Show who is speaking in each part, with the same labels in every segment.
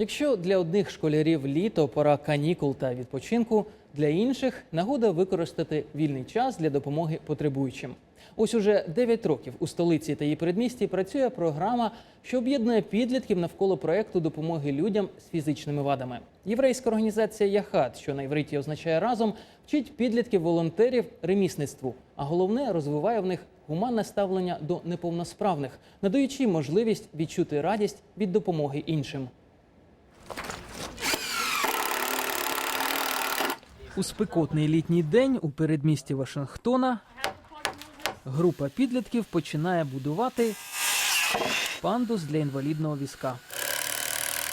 Speaker 1: Якщо для одних школярів літо пора канікул та відпочинку, для інших нагода використати вільний час для допомоги потребуючим. Ось уже 9 років у столиці та її передмісті працює програма, що об'єднує підлітків навколо проекту допомоги людям з фізичними вадами. Єврейська організація Яхат, що на івриті означає разом, вчить підлітків волонтерів ремісництву, а головне розвиває в них гуманне ставлення до неповносправних, надаючи можливість відчути радість від допомоги іншим. У спекотний літній день у передмісті Вашингтона група підлітків починає будувати пандус для інвалідного візка.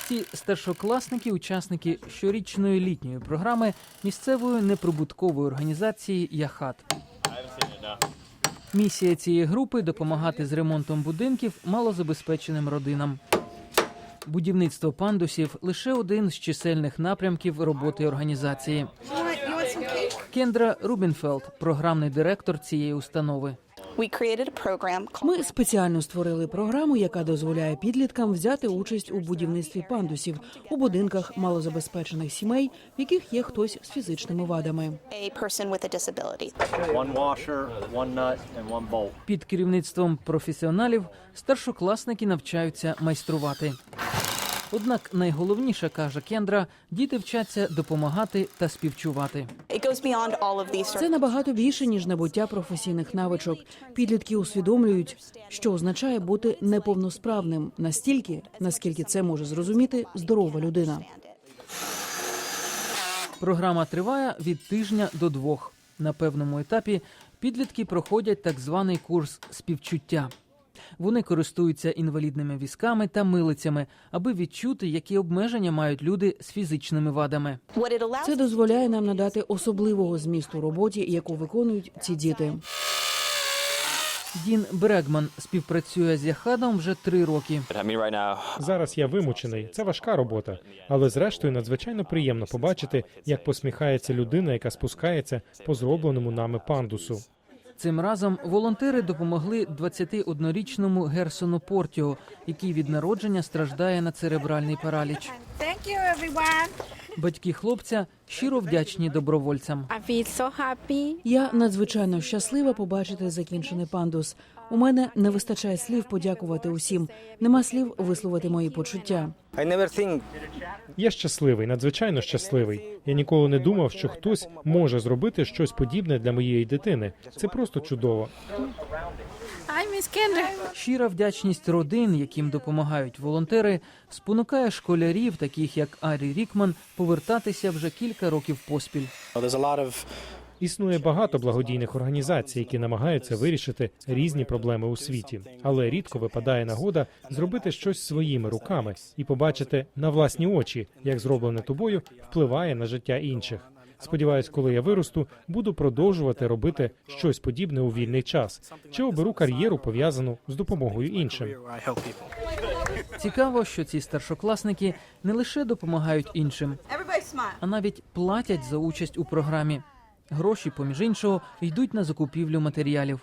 Speaker 1: Ці старшокласники, учасники щорічної літньої програми місцевої неприбуткової організації Яхат. Місія цієї групи допомагати з ремонтом будинків малозабезпеченим родинам. Будівництво пандусів лише один з чисельних напрямків роботи організації. Кендра Рубінфелд, програмний директор цієї установи.
Speaker 2: Ми спеціально створили програму, яка дозволяє підліткам взяти участь у будівництві пандусів у будинках малозабезпечених сімей, в яких є хтось з фізичними вадами.
Speaker 1: Під керівництвом професіоналів старшокласники навчаються майструвати. Однак найголовніше каже Кендра, діти вчаться допомагати та співчувати.
Speaker 2: Це набагато більше ніж набуття професійних навичок. Підлітки усвідомлюють, що означає бути неповносправним настільки, наскільки це може зрозуміти здорова людина.
Speaker 1: Програма триває від тижня до двох. На певному етапі підлітки проходять так званий курс співчуття. Вони користуються інвалідними візками та милицями, аби відчути, які обмеження мають люди з фізичними вадами.
Speaker 2: Це дозволяє нам надати особливого змісту роботі, яку виконують ці діти.
Speaker 1: Дін Брегман співпрацює з Яхадом вже три роки.
Speaker 3: Зараз я вимучений. Це важка робота, але зрештою надзвичайно приємно побачити, як посміхається людина, яка спускається по зробленому нами пандусу.
Speaker 1: Цим разом волонтери допомогли 21-річному Герсону Портіо, який від народження страждає на церебральний параліч. Батьки хлопця щиро вдячні добровольцям.
Speaker 2: Я надзвичайно щаслива побачити закінчений пандус. У мене не вистачає слів подякувати усім. Нема слів висловити мої почуття.
Speaker 3: Я щасливий, надзвичайно щасливий. Я ніколи не думав, що хтось може зробити щось подібне для моєї дитини. Це просто чудово.
Speaker 1: Щира вдячність родин, яким допомагають волонтери, спонукає школярів, таких як Арі Рікман, повертатися вже кілька років поспіль.
Speaker 3: Існує багато благодійних організацій, які намагаються вирішити різні проблеми у світі, але рідко випадає нагода зробити щось своїми руками і побачити на власні очі, як зроблене тобою впливає на життя інших. Сподіваюсь, коли я виросту, буду продовжувати робити щось подібне у вільний час чи оберу кар'єру пов'язану з допомогою іншим.
Speaker 1: Цікаво, що ці старшокласники не лише допомагають іншим, а навіть платять за участь у програмі. Гроші, поміж іншого, йдуть на закупівлю матеріалів.